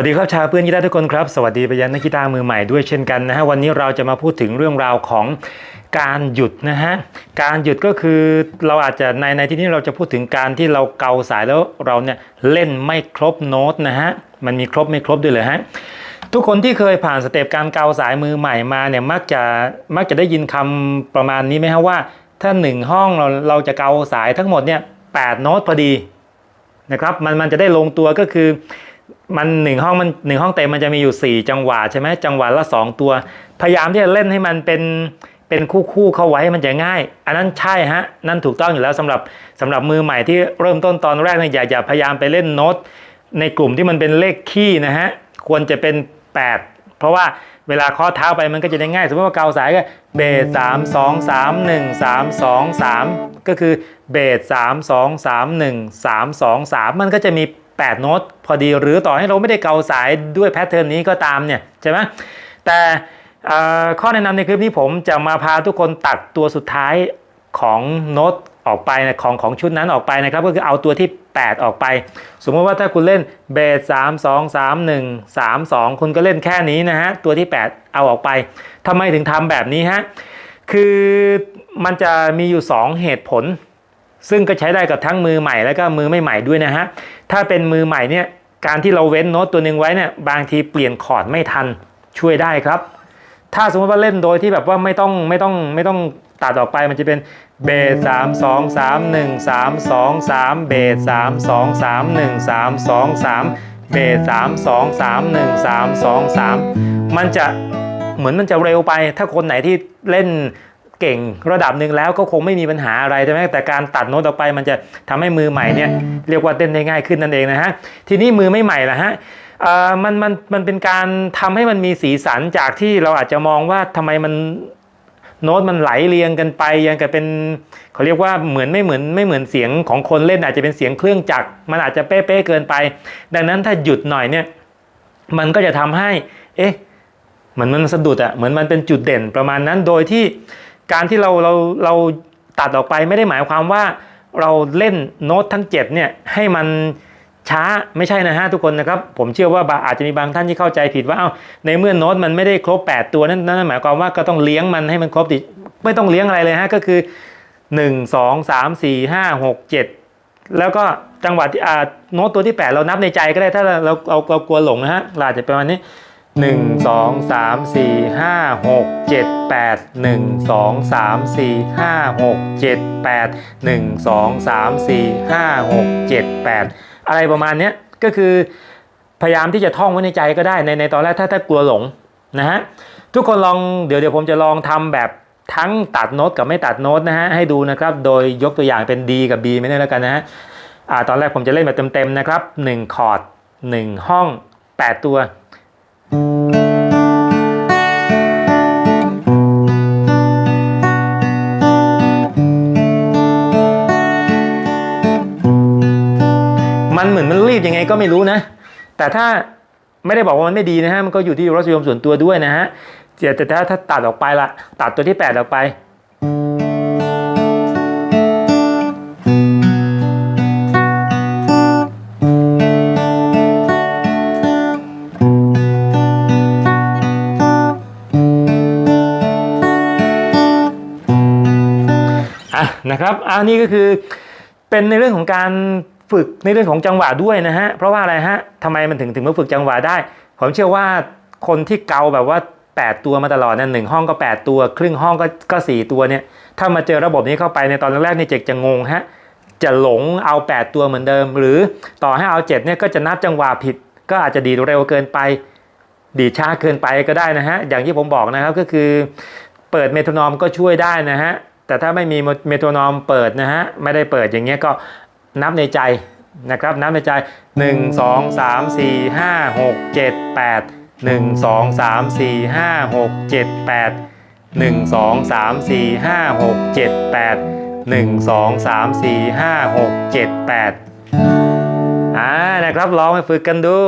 วัสดีครับชาวเพื่อนกีตาร์ทุกคนครับ สวัสดีไปยังนักกีตาร์มือใหม่ด้วยเช่นกันนะฮะวันนี้เราจะมาพูดถึงเรื่องราวของการหยุดนะฮะการหยุดก็คือเราอาจจะในในที่นี้เราจะพูดถึงการที่เราเกาสายแล้วเราเนี่ยเล่นไม่ครบโน้ตนะฮะมันมีครบไม่ครบด้วยเลยฮะทุกคนที่เคยผ่านสเต็ปการเกาสายมือใหม่มาเนี่ยมักจะมักจะได้ยินคำประมาณนี้ไหมฮะว่า ถ้าหนึ่งห้องเราเราจะเกาสายทั้งหมดเนี่ยแปดโน้ตพอดีนะครับมันมันจะได้ลงตัวก็คือ มันหนึ่งห้องมันหนึ่งห้องเต็มมันจะมีอยู่ 4 จังหวะใช่ไหมจังหวะละ 2 ตัว พยายามที่จะเล่นให้มันเป็นเป็นคู่คู่เข้าไว้มันจะง่าย อันนั้นใช่ฮะนั่นถูกต้องอยู่แล้วสำหรับสำหรับมือใหม่ที่เริ่มต้นตอนแรกเนี่ยอย่าอย่าพยายามไปเล่นโน้ตในกลุ่มที่มันเป็นเลขคี่นะฮะควรจะเป็น 8 เพราะว่าเวลาเคาะเท้าไปมันก็จะได้ง่าย สมมติว่าเกาสายก็เบสสามสองสามหนึ่งสามสองสามก็คือเบสสามสองสามหนึ่งสามสองสามมันก็จะมี 8 โน้ตพอดีหรือต่อให้เราไม่ได้เกาสายด้วยแพทเทิร์นนี้ก็ตามเนี่ยใช่ไหมแต่ข้อแนะนำในคลิปนี้ผมจะมาพาทุกคนตัดตัวสุดท้ายของโน้ตออกไปนะของของชุดนั้นออกไปนะครับก็คือเอาตัวที่ 8 ออกไป สมมติว่าถ้าคุณเล่นเบส3 2 3 1 3 2คุณก็เล่นแค่นี้นะฮะตัวที่ 8 เอาออกไปทำไมถึงทำแบบนี้ฮะคือมันจะมีอยู่ 2 เหตุผล ซึ่งก็ใช้ได้กับทั้งมือใหม่แล้วก็มือไม่ใหม่ด้วยนะฮะ ถ้าเป็นมือใหม่เนี่ยการที่เราเว้นโน้ตตัวหนึ่งไว้เนี่ยบางทีเปลี่ยนคอร์ดไม่ทันช่วยได้ครับ ถ้าสมมติว่าเล่นโดยที่แบบว่าไม่ต้องไม่ต้องไม่ต้องตัดออกไปมันจะเป็นเบสสามสองสามหนึ่งสามสองสามเบสสามสองสามหนึ่งสามสองสามเบสสามสองสามหนึ่งสามสองสามมันจะเหมือนมันจะเร็วไป ถ้าคนไหนที่เล่น เก่งระดับหนึ่งแล้วก็คงไม่มีปัญหาอะไรใช่ไหมแต่การตัดโน้ตออกไปมันจะทำให้มือใหม่เนี่ยเรียกว่าเต้นได้ง่ายขึ้นนั่นเองนะฮะทีนี้มือไม่ใหม่ละฮะมันมันมันเป็นการทำให้มันมีสีสันจากที่เราอาจจะมองว่าทำไมมันโน้ตมันไหลเรียงกันไปยังกับเป็นเขาเรียกว่าเหมือนไม่เหมือนไม่เหมือนเสียงของคนเล่นอาจจะเป็นเสียงเครื่องจักรมันอาจจะเป๊ะๆเกินไป ดังนั้นถ้าหยุดหน่อยเนี่ยมันก็จะทำให้ เอ๊ะเหมือนมันสะดุดอะเหมือนมันเป็นจุดเด่นประมาณนั้นโดยที่ การที่เราเราเราตัดออกไปไม่ได้หมายความว่าเราเล่นโน้ตทั้ง7เนี่ยให้มันช้าไม่ใช่นะฮะทุกคนนะครับ ผมเชื่อว่าอาจจะมีบางท่านที่เข้าใจผิดว่าเอ้าในเมื่อโน้ตมันไม่ได้ครบ 8 ตัวนั่นนั่นหมายความว่าก็ต้องเลี้ยงมันให้มันครบดิไม่ต้องเลี้ยงอะไรเลยฮะก็คือ 1 2 3 4 5 6 7 แล้วก็จังหวะที่อ่าโน้ตตัวที่ 8 เรานับในใจก็ได้ถ้าเราเราเราเรากลัวหลงนะฮะเราอาจจะประมาณนี้ หนึ่งสองสามสี่ห้าหกเจ็ดแปดหนึ่งสองสามสี่ห้าหกเจ็ดแปดหนึ่งสองสามสี่ห้าหกเจ็ดแปดอะไรประมาณนี้ก็คือพยายามที่จะท่องไว้ในใจก็ได้ในในตอนแรกถ้าถ้ากลัวหลงนะฮะทุกคนลองเดี๋ยวเดี๋ยวผมจะลองทำแบบทั้งตัดโน้ตกับไม่ตัดโน้ตนะฮะให้ดูนะครับโดยยกตัวอย่างเป็น D กับ B ไม่ได้แล้วกันนะฮะอ่าตอนแรกผมจะเล่นแบบเต็มๆนะครับ1คอร์ด1ห้อง 8 ตัว มันเหมือนมันรีบยังไงก็ไม่รู้นะ แต่ถ้าไม่ได้บอกว่ามันไม่ดีนะฮะมันก็อยู่ที่รสนิยมส่วนตัวด้วยนะฮะแต่แต่ถ้าถ้าตัดออกไปละตัดตัวที่ 8 ออกไป อะนะครับอันนี้ก็คือเป็นในเรื่องของการ ฝึกในเรื่องของจังหวะด้วยนะฮะเพราะว่าอะไรฮะทำไมมันถึงถึงมาฝึกจังหวะได้ ผมเชื่อว่าคนที่เกาแบบว่า 8 ตัวมาตลอดนี่ยหนึ่งห้องก็ 8 ตัว ครึ่งห้องก็ก็4ตัวเนี่ยถ้ามาเจอระบบนี้เข้าไปในตอนแรกๆเนี่ยเจกจะงงฮะจะหลงเอา 8 ตัวเหมือนเดิม หรือต่อให้เอา 7 เนี่ยก็จะนับจังหวะผิด ก็อาจจะดีดเร็วเกินไป ดีช้าเกินไปก็ได้นะฮะอย่างที่ผมบอกนะครับก็คือ เปิดเมโทรนอมก็ช่วยได้นะฮะแต่ถ้าไม่มีเมโทรนอมเปิดนะฮะไม่ได้เปิดอย่างเงี้ยก็ นับในใจนะครับนับในใจ 1 2 3 4 5 6 7 8 1 2 3 4 5 6 7 8 1 2 3 4 5 6 7 8 1 2 3 4 5 6 7 8อ่านะครับลองไปฝึกกันดู